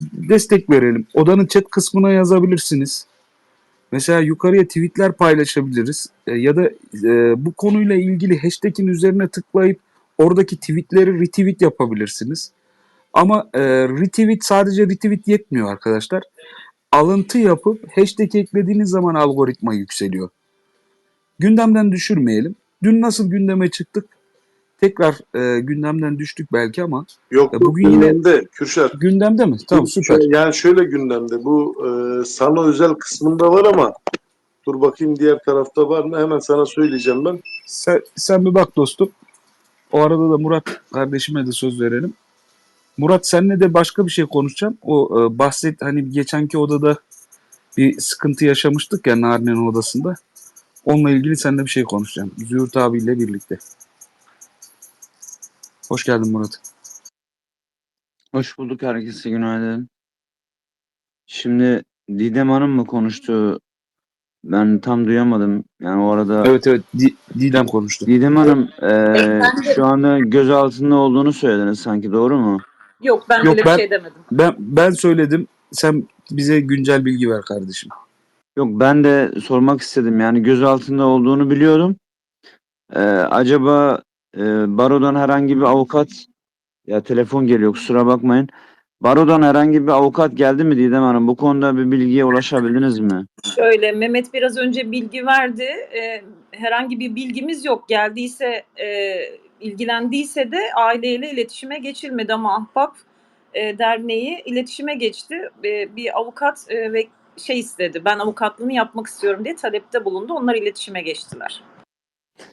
destek verelim. Odanın chat kısmına yazabilirsiniz. Mesela yukarıya tweetler paylaşabiliriz. E, ya da e, bu konuyla ilgili hashtag'in üzerine tıklayıp oradaki tweetleri retweet yapabilirsiniz. Ama e, retweet sadece retweet yetmiyor arkadaşlar. Alıntı yapıp hashtag eklediğiniz zaman algoritma yükseliyor. Gündemden düşürmeyelim. Dün nasıl gündeme çıktık? Tekrar e, gündemden düştük belki ama Yok Ya bu bugün yine- gündemde Kürşat. gündemde mi? Tamam süper. Şöyle- Yani şöyle gündemde bu e, sana özel kısmında var ama dur bakayım diğer tarafta var mı? Hemen sana söyleyeceğim ben. Sen, sen bir bak dostum. O arada da Murat kardeşime de söz verelim. Murat senle de başka bir şey konuşacağım. O e, bahset hani geçenki odada bir sıkıntı yaşamıştık ya Narine'nin odasında. Onunla ilgili seninle bir şey konuşacağım. Züğürt abiyle birlikte. Hoş geldin Murat. Hoş bulduk herkese günaydın. Şimdi Didem Hanım mı konuştu? Ben tam duyamadım. Yani o arada Evet evet Di- Didem konuştu. Didem Hanım eee, Ben de- şu anda gözaltında olduğunu söylediniz sanki doğru mu? Yok ben Yok, öyle ben- bir şey demedim. Ben ben söyledim. Sen bize güncel bilgi ver kardeşim. Yok ben de sormak istedim. Yani gözaltında olduğunu biliyordum. Eee, acaba eee, barodan herhangi bir avukat ya telefon geliyor kusura bakmayın. Barodan herhangi bir avukat geldi mi Didem Hanım? Bu konuda bir bilgiye ulaşabildiniz mi? Şöyle Mehmet biraz önce bilgi verdi. Ee, herhangi bir bilgimiz yok. Geldiyse, e, ilgilendiyse de aileyle iletişime geçilmedi ama Ahbap e, Derneği iletişime geçti. E, bir avukat e, ve şey istedi. Ben avukatlığını yapmak istiyorum diye talepte bulundu. Onlar iletişime geçtiler.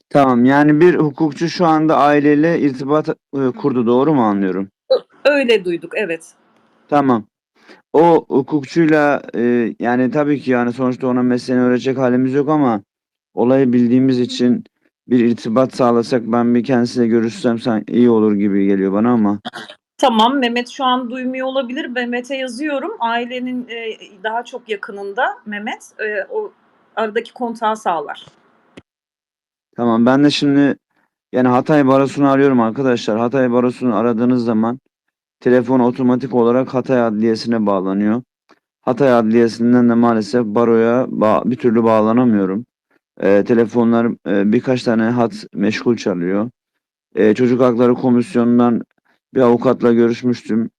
Tamam yani bir hukukçu şu anda aileyle irtibat e, kurdu doğru mu anlıyorum? Öyle duyduk evet. Tamam. O hukukçuyla e, yani tabii ki yani sonuçta ona mesleğini öğretecek halimiz yok ama olayı bildiğimiz için bir irtibat sağlasak ben bir kendisiyle görüşsem sen iyi olur gibi geliyor bana ama. Tamam Mehmet şu an duymuyor olabilir. Mehmet'e yazıyorum. Ailenin e, daha çok yakınında Mehmet e, o aradaki kontağı sağlar. Tamam ben de şimdi yani Hatay Barosu'nu arıyorum arkadaşlar. Hatay Barosu'nu aradığınız zaman telefon otomatik olarak Hatay Adliyesi'ne bağlanıyor. Hatay Adliyesi'nden de maalesef baroya ba- bir türlü bağlanamıyorum. Ee, telefonlar e, birkaç tane hat meşgul çalıyor. Ee, Çocuk Hakları Komisyonu'ndan bir avukatla görüşmüştüm.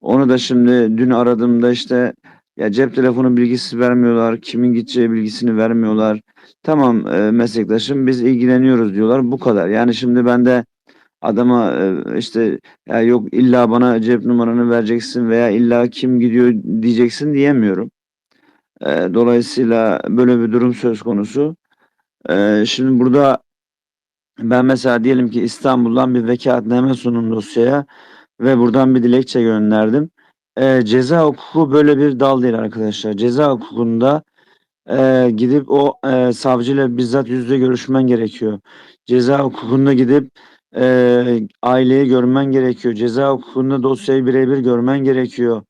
Onu da şimdi dün aradığımda işte ya cep telefonu bilgisi vermiyorlar, kimin gideceği bilgisini vermiyorlar. Tamam e, meslektaşım biz ilgileniyoruz diyorlar bu kadar. Yani şimdi ben de adama e, işte ya yok illa bana cep numaranı vereceksin veya illa kim gidiyor diyeceksin diyemiyorum. E, dolayısıyla böyle bir durum söz konusu. E, şimdi burada ben mesela diyelim ki İstanbul'dan bir vekaletname sunum dosyaya ve buradan bir dilekçe gönderdim. E, ceza hukuku böyle bir dal değil arkadaşlar. Ceza hukukunda e, gidip o e, savcıyla bizzat yüzde görüşmen gerekiyor. Ceza hukukunda gidip e, aileyi görmen gerekiyor. Ceza hukukunda dosyayı birebir görmen gerekiyor.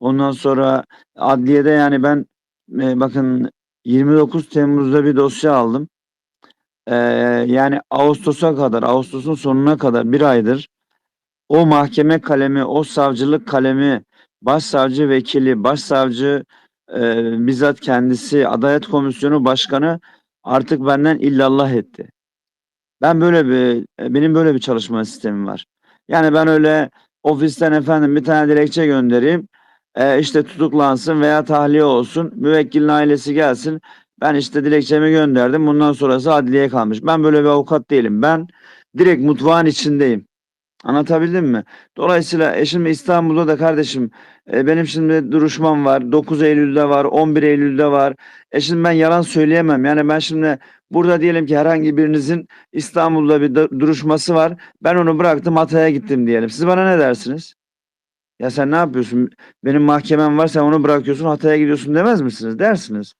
Ondan sonra adliyede yani ben e, bakın 29 Temmuz'da bir dosya aldım. E, yani Ağustos'a kadar, Ağustos'un sonuna kadar bir aydır o mahkeme kalemi, o savcılık kalemi, başsavcı vekili, başsavcı e, bizzat kendisi, Adalet Komisyonu Başkanı artık benden illallah etti. Ben böyle bir, benim böyle bir çalışma sistemim var. Yani ben öyle ofisten efendim bir tane dilekçe göndereyim, e, işte tutuklansın veya tahliye olsun, müvekkilin ailesi gelsin. Ben işte dilekçemi gönderdim, bundan sonrası adliyeye kalmış. Ben böyle bir avukat değilim. Ben direkt mutfağın içindeyim. Anlatabildim mi? Dolayısıyla e şimdi İstanbul'da da kardeşim e, benim şimdi duruşmam var. 9 Eylül'de var, 11 Eylül'de var. E şimdi ben yalan söyleyemem. Yani ben şimdi burada diyelim ki herhangi birinizin İstanbul'da bir du- duruşması var. Ben onu bıraktım Hatay'a gittim diyelim. Siz bana ne dersiniz? Ya sen ne yapıyorsun? Benim mahkemem var sen onu bırakıyorsun Hatay'a gidiyorsun demez misiniz? Dersiniz.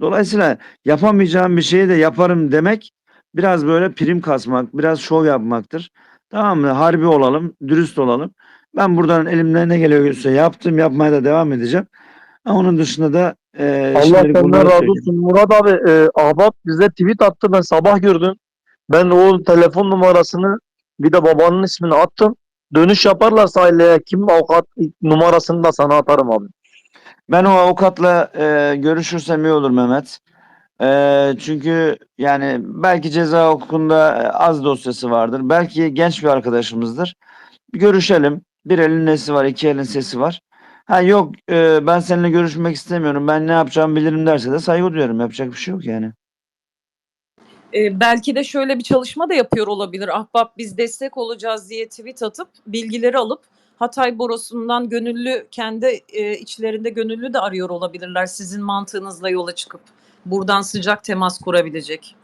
Dolayısıyla yapamayacağım bir şeyi de yaparım demek biraz böyle prim kasmak, biraz şov yapmaktır. Tamam mı? Harbi olalım, dürüst olalım. Ben buradan elimden ne geliyorsa yaptım, yapmaya da devam edeceğim. Ama onun dışında da e, Allah senden razı olsun. Murat abi e, Ahbap bize tweet attı. Ben sabah gördüm. Ben o telefon numarasını bir de babanın ismini attım. dönüş yaparlarsa aileye kim avukat numarasını da sana atarım abi. Ben o avukatla e, görüşürsem iyi olur Mehmet. E, çünkü yani belki ceza hukukunda e, az dosyası vardır. Belki genç bir arkadaşımızdır. Bir görüşelim. Bir elin nesi var, iki elin sesi var. Ha yok e, ben seninle görüşmek istemiyorum. Ben ne yapacağımı bilirim derse de saygı duyarım. Yapacak bir şey yok yani. E, belki de şöyle bir çalışma da yapıyor olabilir. Ahbap biz destek olacağız diye tweet atıp bilgileri alıp Hatay Borusu'ndan gönüllü kendi e, içlerinde gönüllü de arıyor olabilirler sizin mantığınızla yola çıkıp buradan sıcak temas kurabilecek.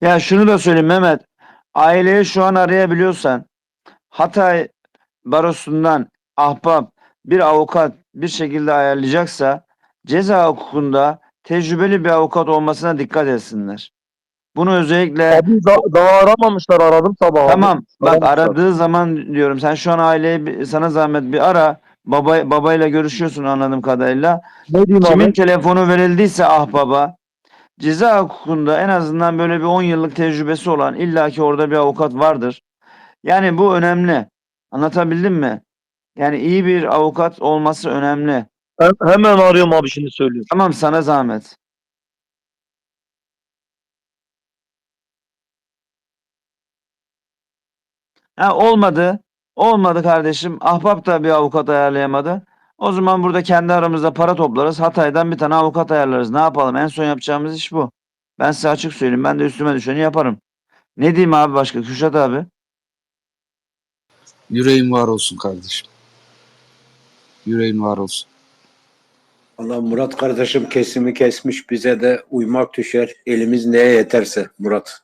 Ya şunu da söyleyeyim Mehmet. Aileyi şu an arayabiliyorsan Hatay Barosu'ndan ahbap bir avukat bir şekilde ayarlayacaksa ceza hukukunda tecrübeli bir avukat olmasına dikkat etsinler. Bunu özellikle Abi da- daha aramamışlar aradım sabah abi. tamam bak Aramamışlar. aradığı zaman diyorum sen şu an aileyi bir- sana zahmet bir ara baba babayla görüşüyorsun anladığım kadarıyla. Ne diyeyim Kimin abi? telefonu verildiyse ahbaba ceza hukukunda en azından böyle bir 10 yıllık tecrübesi olan illaki orada bir avukat vardır. Yani bu önemli. Anlatabildim mi? Yani iyi bir avukat olması önemli. Hem- hemen arıyorum abi şimdi söylüyorum. Tamam sana zahmet. Ha, olmadı. Olmadı kardeşim. Ahbap da bir avukat ayarlayamadı. O zaman burada kendi aramızda para toplarız. Hatay'dan bir tane avukat ayarlarız. Ne yapalım? En son yapacağımız iş bu. Ben size açık söyleyeyim. Ben de üstüme düşeni yaparım. Ne diyeyim abi başka? Kürşat abi. Yüreğin var olsun kardeşim. Yüreğin var olsun. Allah Murat kardeşim kesimi kesmiş bize de uymak düşer. Elimiz neye yeterse Murat.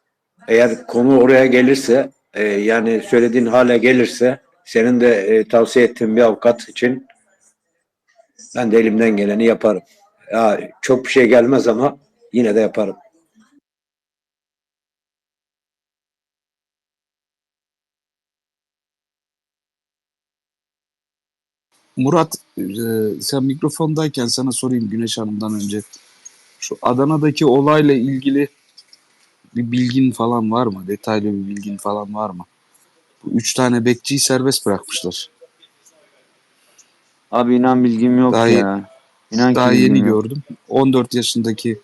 Eğer konu oraya gelirse e, yani söylediğin hale gelirse senin de e, tavsiye ettiğin bir avukat için ben de elimden geleni yaparım. Ya, çok bir şey gelmez ama yine de yaparım. Murat e, sen mikrofondayken sana sorayım Güneş Hanım'dan önce. Şu Adana'daki olayla ilgili bir bilgin falan var mı? Detaylı bir bilgin falan var mı? Bu üç tane bekçiyi serbest bırakmışlar. Abi inan bilgim yok Daha ya. İnan ki Daha yeni yok. gördüm. 14 yaşındaki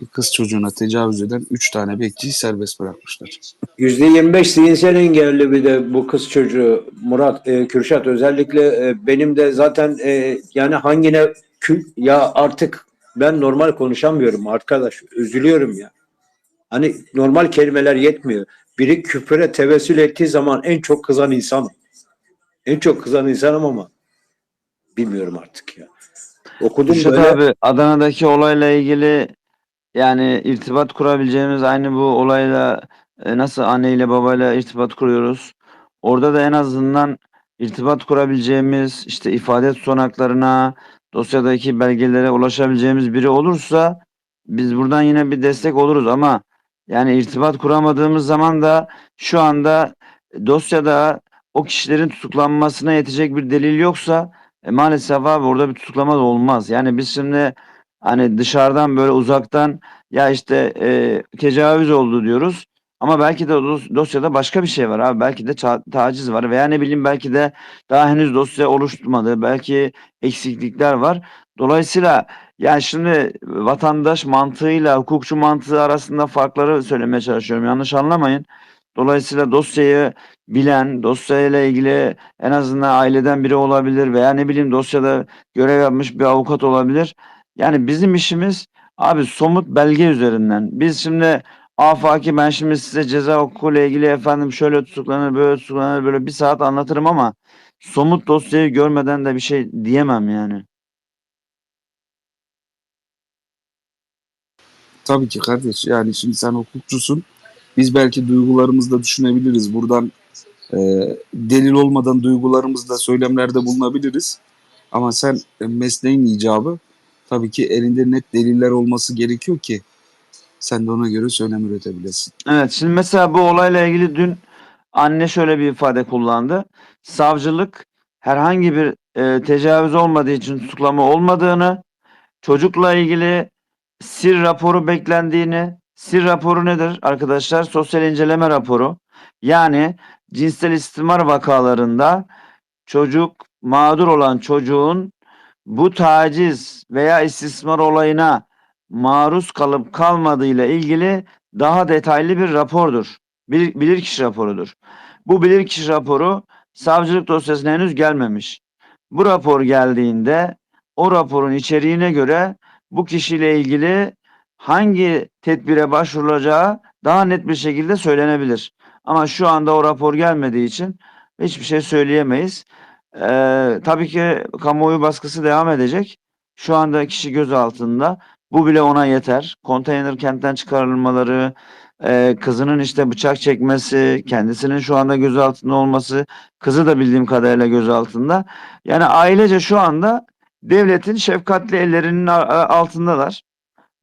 bir kız çocuğuna tecavüz eden üç tane bekçiyi serbest bırakmışlar. Yüzde 25 zihinsel engelli bir de bu kız çocuğu Murat e, Kürşat özellikle e, benim de zaten e, yani hangine kü- ya artık ben normal konuşamıyorum arkadaş üzülüyorum ya. Hani normal kelimeler yetmiyor. Biri küfüre tevessül ettiği zaman en çok kızan insanım. En çok kızan insanım ama bilmiyorum artık ya. Okudum Kürşat böyle. abi Adana'daki olayla ilgili yani irtibat kurabileceğimiz aynı bu olayla e, nasıl anneyle babayla irtibat kuruyoruz. Orada da en azından irtibat kurabileceğimiz işte ifade tutanaklarına, dosyadaki belgelere ulaşabileceğimiz biri olursa biz buradan yine bir destek oluruz ama yani irtibat kuramadığımız zaman da şu anda dosyada o kişilerin tutuklanmasına yetecek bir delil yoksa e, maalesef abi orada bir tutuklama da olmaz. Yani biz şimdi hani dışarıdan böyle uzaktan ya işte e, tecavüz oldu diyoruz. Ama belki de dosyada başka bir şey var abi. Belki de taciz var veya ne bileyim belki de daha henüz dosya oluşturmadı. Belki eksiklikler var. Dolayısıyla yani şimdi vatandaş mantığıyla hukukçu mantığı arasında farkları söylemeye çalışıyorum. Yanlış anlamayın. Dolayısıyla dosyayı bilen, dosyayla ilgili en azından aileden biri olabilir veya ne bileyim dosyada görev yapmış bir avukat olabilir. Yani bizim işimiz abi somut belge üzerinden. Biz şimdi afaki ben şimdi size ceza hukukuyla ilgili efendim şöyle tutuklanır böyle tutuklanır böyle bir saat anlatırım ama somut dosyayı görmeden de bir şey diyemem yani. Tabii ki kardeş. Yani şimdi sen hukukçusun. Biz belki duygularımızda düşünebiliriz. Buradan e, delil olmadan duygularımızda söylemlerde bulunabiliriz. Ama sen e, mesleğin icabı tabii ki elinde net deliller olması gerekiyor ki sen de ona göre söylem üretebilesin. Evet şimdi mesela bu olayla ilgili dün anne şöyle bir ifade kullandı. Savcılık herhangi bir e, tecavüz olmadığı için tutuklama olmadığını, çocukla ilgili sir raporu beklendiğini, sir raporu nedir arkadaşlar? Sosyal inceleme raporu. Yani cinsel istismar vakalarında çocuk mağdur olan çocuğun bu taciz veya istismar olayına maruz kalıp kalmadığıyla ilgili daha detaylı bir rapordur. Bir, bilirkişi raporudur. Bu bilirkişi raporu savcılık dosyasına henüz gelmemiş. Bu rapor geldiğinde o raporun içeriğine göre bu kişiyle ilgili hangi tedbire başvurulacağı daha net bir şekilde söylenebilir. Ama şu anda o rapor gelmediği için hiçbir şey söyleyemeyiz. Ee, tabii ki kamuoyu baskısı devam edecek. Şu anda kişi gözaltında. Bu bile ona yeter. Konteyner kentten çıkarılmaları, e, kızının işte bıçak çekmesi, kendisinin şu anda gözaltında olması, kızı da bildiğim kadarıyla gözaltında. Yani ailece şu anda devletin şefkatli ellerinin altındalar.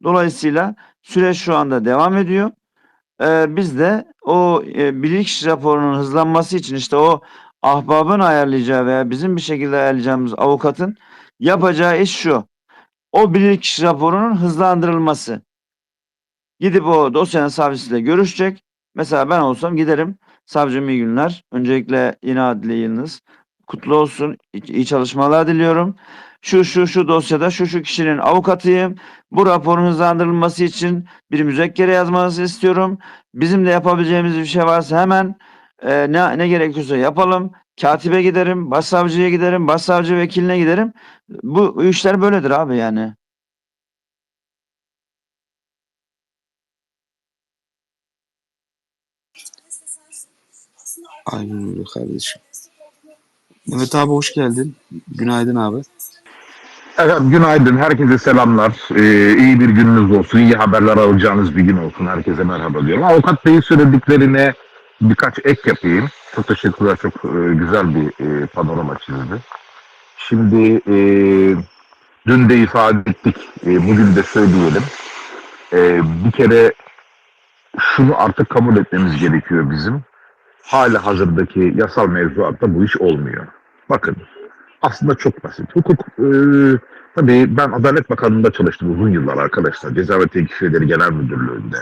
Dolayısıyla süreç şu anda devam ediyor. Ee, biz de o e, bilirkişi raporunun hızlanması için işte o ahbabın ayarlayacağı veya bizim bir şekilde ayarlayacağımız avukatın yapacağı iş şu. O bilirkişi raporunun hızlandırılması. Gidip o dosyanın savcısıyla görüşecek. Mesela ben olsam giderim. Savcım iyi günler. Öncelikle yine adli yılınız. Kutlu olsun. İyi çalışmalar diliyorum. Şu şu şu dosyada şu şu kişinin avukatıyım. Bu raporun hızlandırılması için bir müzekkere yazmanızı istiyorum. Bizim de yapabileceğimiz bir şey varsa hemen e, ne, ne gerekiyorsa yapalım. Katibe giderim, başsavcıya giderim, başsavcı vekiline giderim. Bu, işler böyledir abi yani. Aynen öyle kardeşim. Evet abi hoş geldin. Günaydın abi. Efendim günaydın, herkese selamlar. Ee, iyi bir gününüz olsun, iyi haberler alacağınız bir gün olsun. Herkese merhaba diyorum. Avukat Bey'in söylediklerine birkaç ek yapayım. Çok teşekkürler, çok e, güzel bir e, panorama çizdi. Şimdi e, dün de ifade ettik, e, bugün de söyleyelim. E, bir kere şunu artık kabul etmemiz gerekiyor bizim. Hala hazırdaki yasal mevzuatta bu iş olmuyor. Bakın aslında çok basit. Hukuk, e, tabii ben Adalet Bakanlığı'nda çalıştım uzun yıllar arkadaşlar. Ceza ve Tehdit Şeyleri Genel Müdürlüğü'nde.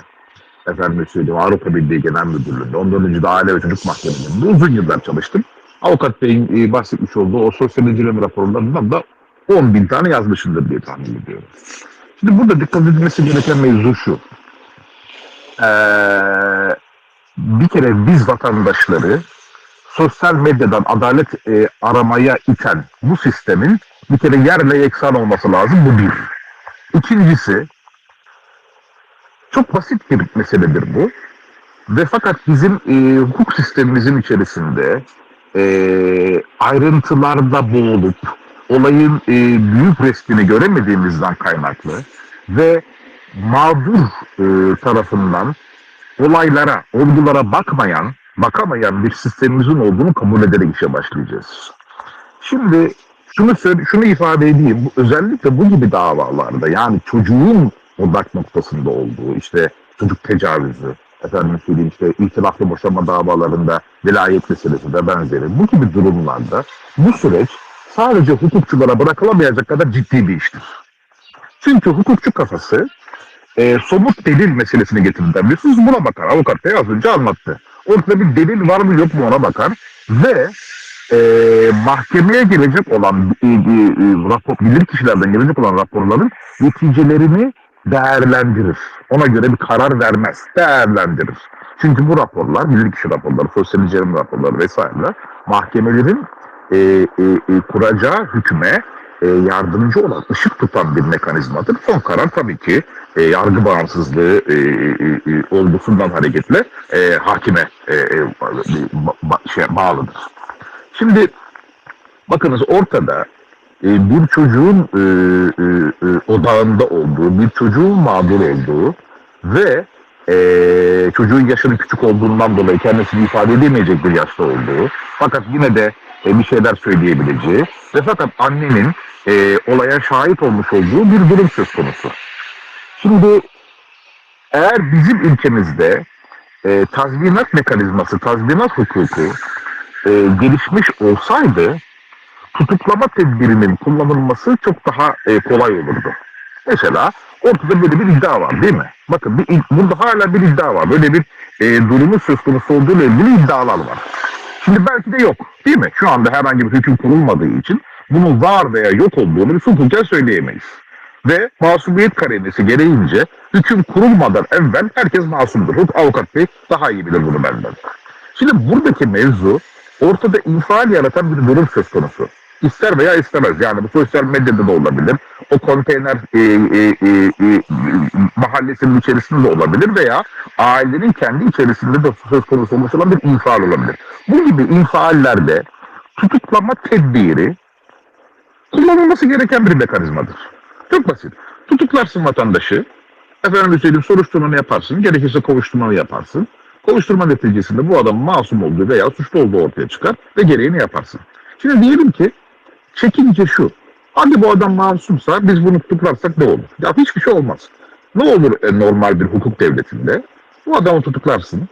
Efendim söyleyeyim Avrupa Birliği Genel Müdürlüğü'nde. Ondan önce de Aile ve Çocuk Mahkemelerinde uzun yıllar çalıştım. Avukat Bey'in e, bahsetmiş olduğu o sosyal inceleme raporlarından da 10 bin tane yazmışımdır diye tahmin ediyorum. Şimdi burada dikkat edilmesi gereken mevzu şu. Ee, bir kere biz vatandaşları sosyal medyadan adalet e, aramaya iten bu sistemin bir kere yerle yeksan olması lazım. Bu bir. İkincisi çok basit bir meseledir bu. Ve fakat bizim e, hukuk sistemimizin içerisinde e, ayrıntılarda boğulup olayın e, büyük resmini göremediğimizden kaynaklı ve mağdur e, tarafından olaylara, olgulara bakmayan, bakamayan bir sistemimizin olduğunu kabul ederek işe başlayacağız. Şimdi şunu söyle, şunu ifade edeyim. Özellikle bu gibi davalarda yani çocuğun odak noktasında olduğu işte çocuk tecavüzü, efendim söyleyeyim işte itilaflı boşanma davalarında velayet meselesi de benzeri. Bu gibi durumlarda bu süreç sadece hukukçulara bırakılamayacak kadar ciddi bir iştir. Çünkü hukukçu kafası e, somut delil meselesini getirdiler. Biliyorsunuz buna bakar. Avukat Bey az önce anlattı. Ortada bir delil var mı yok mu ona bakar. Ve e, mahkemeye gelecek olan e, e, e, rapor, bilir kişilerden gelecek olan raporların neticelerini değerlendirir. Ona göre bir karar vermez. Değerlendirir. Çünkü bu raporlar, bilirkişi raporları, sosyal inceleme raporları vesaireler mahkemelerin e, e, e, kuracağı hükme e, yardımcı olan, ışık tutan bir mekanizmadır. Son karar tabii ki e, yargı bağımsızlığı e, e, e, olgusundan hareketle e, hakime e, e, ba- şey, bağlıdır. Şimdi bakınız ortada e, bir çocuğun e, e, e, odağında olduğu, bir çocuğun mağdur olduğu ve e, çocuğun yaşının küçük olduğundan dolayı kendisini ifade edemeyecek bir yaşta olduğu fakat yine de e, bir şeyler söyleyebileceği ve fakat annenin e, olaya şahit olmuş olduğu bir durum söz konusu. Şimdi eğer bizim ülkemizde e, tazminat mekanizması, tazminat hukuku e, gelişmiş olsaydı tutuklama tedbirinin kullanılması çok daha e, kolay olurdu. Mesela ortada böyle bir iddia var değil mi? Bakın bir, burada hala bir iddia var. Böyle bir e, durumun söz konusu olduğuyla ilgili iddialar var. Şimdi belki de yok değil mi? Şu anda herhangi bir hüküm kurulmadığı için bunun var veya yok olduğunu hukuken söyleyemeyiz. Ve masumiyet karinesi gereğince hüküm kurulmadan evvel herkes masumdur. Hukuk avukat bey daha iyi bilir bunu benden. Şimdi buradaki mevzu ortada infial yaratan bir durum söz konusu. İster veya istemez. Yani bu sosyal medyada da olabilir. O konteyner e, e, e, e, mahallesinin içerisinde de olabilir veya ailenin kendi içerisinde de söz konusu olmuş olan bir infial olabilir. Bu gibi infiallerde tutuklama tedbiri kullanılması gereken bir mekanizmadır. Çok basit. Tutuklarsın vatandaşı, efendim söyleyeyim soruşturmanı yaparsın, gerekirse kovuşturmanı yaparsın. Kovuşturma neticesinde bu adamın masum olduğu veya suçlu olduğu ortaya çıkar ve gereğini yaparsın. Şimdi diyelim ki çekince şu. Hadi bu adam masumsa biz bunu tutuklarsak ne olur? Ya hiçbir şey olmaz. Ne olur e, normal bir hukuk devletinde? Bu adamı tutuklarsın.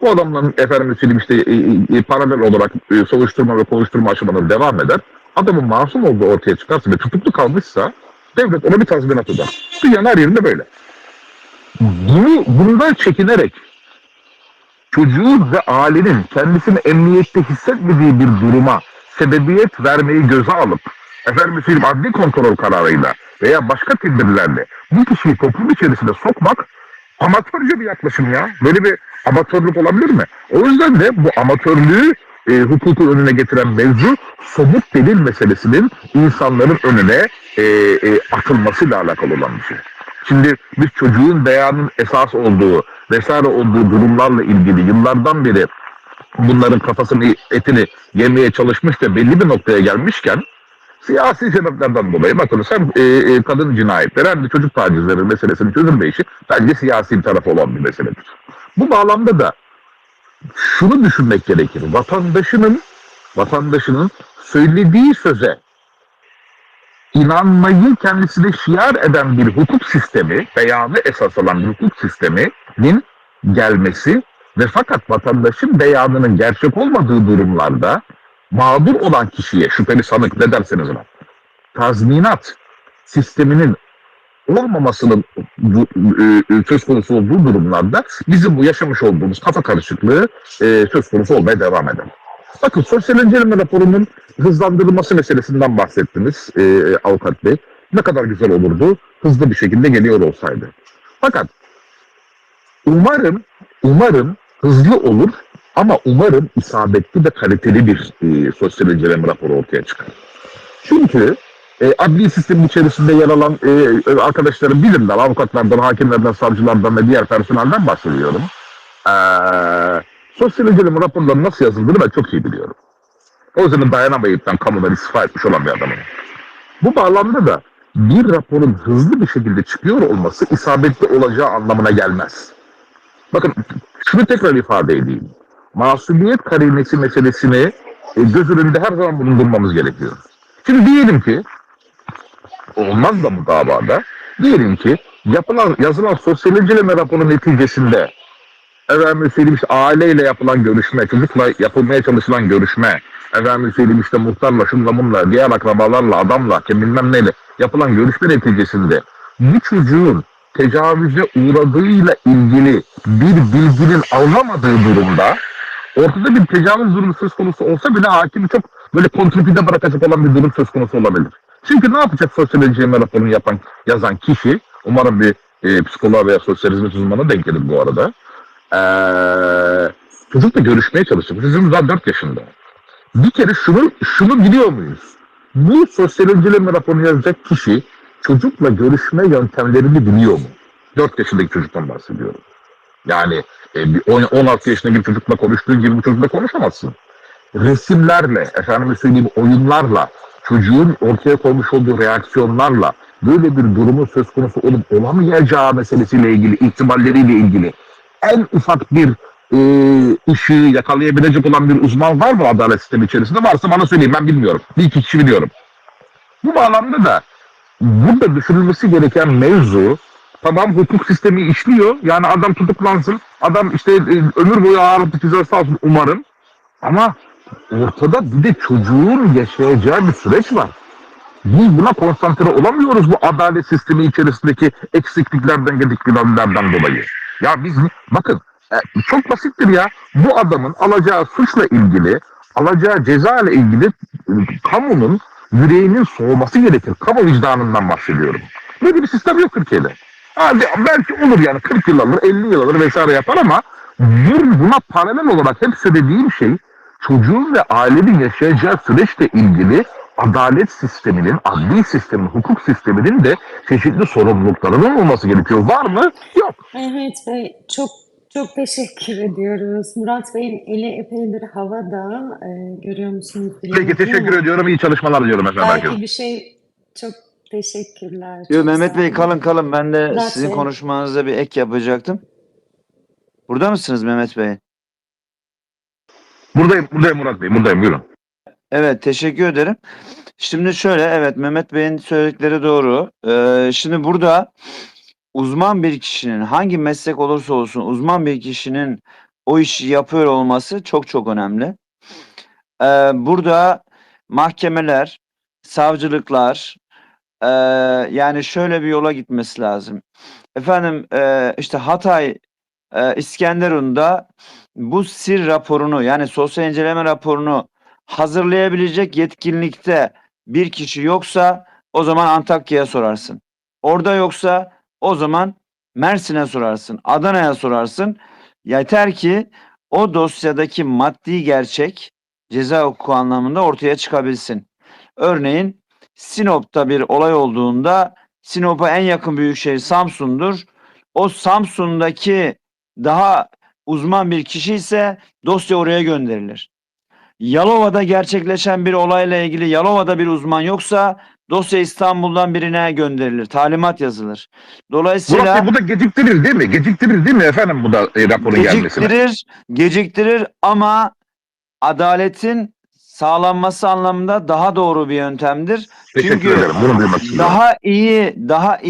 Bu adamla efendim söyleyeyim işte e, e, e, paralel olarak e, soruşturma ve kovuşturma aşamaları devam eder. Adamın masum olduğu ortaya çıkarsa ve tutuklu kalmışsa devlet ona bir tazminat öder. Dünyanın her yerinde böyle. Bunu, bundan çekinerek çocuğun ve ailenin kendisini emniyette hissetmediği bir duruma sebebiyet vermeyi göze alıp efendim söyleyeyim adli kontrol kararıyla veya başka tedbirlerle bu kişiyi toplum içerisinde sokmak amatörce bir yaklaşım ya. Böyle bir amatörlük olabilir mi? O yüzden de bu amatörlüğü e, hukukun önüne getiren mevzu somut delil meselesinin insanların önüne e, e, atılmasıyla alakalı olan bir şey. Şimdi biz çocuğun beyanın esas olduğu vesaire olduğu durumlarla ilgili yıllardan beri bunların kafasını etini yemeye çalışmış da belli bir noktaya gelmişken siyasi sebeplerden dolayı bakın sen e, e, kadın cinayetleri hem de çocuk tacizleri meselesinin çözülmeyişi bence siyasi bir tarafı olan bir meseledir. Bu bağlamda da şunu düşünmek gerekir. Vatandaşının vatandaşının söylediği söze inanmayı kendisine şiar eden bir hukuk sistemi, beyanı esas alan bir hukuk sisteminin gelmesi ve fakat vatandaşın beyanının gerçek olmadığı durumlarda mağdur olan kişiye, şüpheli sanık ne derseniz ona, tazminat sisteminin olmamasının bu, e, e, söz konusu olduğu durumlarda bizim bu yaşamış olduğumuz kafa karışıklığı e, söz konusu olmaya devam eder. Bakın sosyal inceleme raporunun hızlandırılması meselesinden bahsettiniz e, avukat bey. Ne kadar güzel olurdu hızlı bir şekilde geliyor olsaydı. Fakat umarım umarım hızlı olur ama umarım isabetli ve kaliteli bir e, sosyal inceleme raporu ortaya çıkar. Çünkü e, adli sistemin içerisinde yer alan e, arkadaşlarım bilirler. Avukatlardan, hakimlerden, savcılardan ve diğer personelden bahsediyorum. E, sosyal inceleme raporları nasıl yazıldığını ben çok iyi biliyorum. O yüzden dayanamayıptan kamudan istifa etmiş olan bir adamım. Bu bağlamda da bir raporun hızlı bir şekilde çıkıyor olması isabetli olacağı anlamına gelmez. Bakın şunu tekrar ifade edeyim. Masumiyet karinesi meselesini e, göz önünde her zaman bulundurmamız gerekiyor. Şimdi diyelim ki olmaz da bu davada? Diyelim ki yapılan yazılan sosyal inceleme raporu neticesinde efendim söyleyeyim işte aileyle yapılan görüşme, çocukla yapılmaya çalışılan görüşme, efendim söyleyeyim işte muhtarla, şunla bunla, diğer akrabalarla, adamla, kim bilmem neyle yapılan görüşme neticesinde bu çocuğun tecavüze uğradığıyla ilgili bir bilginin alınamadığı durumda ortada bir tecavüz durumu söz konusu olsa bile hakim çok böyle kontrpide bırakacak olan bir durum söz konusu olabilir. Çünkü ne yapacak sosyal inceleme raporunu yapan, yazan kişi, umarım bir e, psikoloğa veya sosyal hizmet uzmanına denk gelir bu arada. Ee, çocukla görüşmeye çalışacak. Çocuğumuz daha 4 yaşında. Bir kere şunu, şunu biliyor muyuz? Bu sosyal inceleme raporunu yazacak kişi çocukla görüşme yöntemlerini biliyor mu? 4 yaşındaki çocuktan bahsediyorum. Yani e, bir on- 16 yaşındaki bir çocukla konuştuğu gibi bu çocukla konuşamazsın. Resimlerle, efendim söyleyeyim oyunlarla, çocuğun ortaya koymuş olduğu reaksiyonlarla böyle bir durumun söz konusu olup olamayacağı meselesiyle ilgili, ihtimalleriyle ilgili en ufak bir e, ışığı yakalayabilecek olan bir uzman var mı adalet sistemi içerisinde? Varsa bana söyleyin ben bilmiyorum. Bir iki kişi biliyorum. Bu bağlamda da burada düşünülmesi gereken mevzu tamam hukuk sistemi işliyor. Yani adam tutuklansın. Adam işte e, ömür boyu ağırlıklı cezası alsın umarım. Ama ortada bir de çocuğun yaşayacağı bir süreç var. Biz buna konsantre olamıyoruz bu adalet sistemi içerisindeki eksikliklerden, gedikliklerden dolayı. Ya biz bakın e, çok basittir ya. Bu adamın alacağı suçla ilgili alacağı ceza ile ilgili e, kamunun yüreğinin soğuması gerekir. Kamu vicdanından bahsediyorum. Böyle bir sistem yok Türkiye'de. Hadi belki olur yani 40 yıl alır, 50 yıl alır vesaire yapar ama bir buna paralel olarak hep söylediğim şey çocuğun ve ailenin yaşayacağı süreçle ilgili adalet sisteminin, adli sistemin, hukuk sisteminin de çeşitli sorumluluklarının olması gerekiyor. Var mı? Yok. Mehmet Bey çok çok teşekkür ediyoruz. Murat Bey'in eli epeydir havada. Ee, görüyor musunuz? Peki teşekkür ediyorum. İyi çalışmalar diliyorum efendim. Belki bir şey çok teşekkürler. Yo, Mehmet Bey kalın kalın ben de Murat sizin Bey. konuşmanıza bir ek yapacaktım. Burada mısınız Mehmet Bey? Buradayım, buradayım Murat Bey, buradayım. Buyurun. Evet teşekkür ederim. Şimdi şöyle evet Mehmet Bey'in söyledikleri doğru. Ee, şimdi burada uzman bir kişinin hangi meslek olursa olsun uzman bir kişinin o işi yapıyor olması çok çok önemli. Ee, burada mahkemeler, savcılıklar ee, yani şöyle bir yola gitmesi lazım. Efendim ee, işte Hatay ee, İskenderun'da bu sir raporunu yani sosyal inceleme raporunu hazırlayabilecek yetkinlikte bir kişi yoksa o zaman Antakya'ya sorarsın. Orada yoksa o zaman Mersin'e sorarsın, Adana'ya sorarsın. Yeter ki o dosyadaki maddi gerçek ceza hukuku anlamında ortaya çıkabilsin. Örneğin Sinop'ta bir olay olduğunda Sinop'a en yakın büyükşehir Samsun'dur. O Samsun'daki daha uzman bir kişi ise dosya oraya gönderilir. Yalova'da gerçekleşen bir olayla ilgili Yalova'da bir uzman yoksa dosya İstanbul'dan birine gönderilir. Talimat yazılır. Murat Dolayısıyla Bey bu da geciktirir değil mi? Geciktirir değil mi efendim bu da e, raporun gelmesine? geciktirir, geciktirir ama adaletin sağlanması anlamında daha doğru bir yöntemdir. Teşekkür Çünkü ederim. Bunu duymak istiyorum. Daha iyi, daha iyi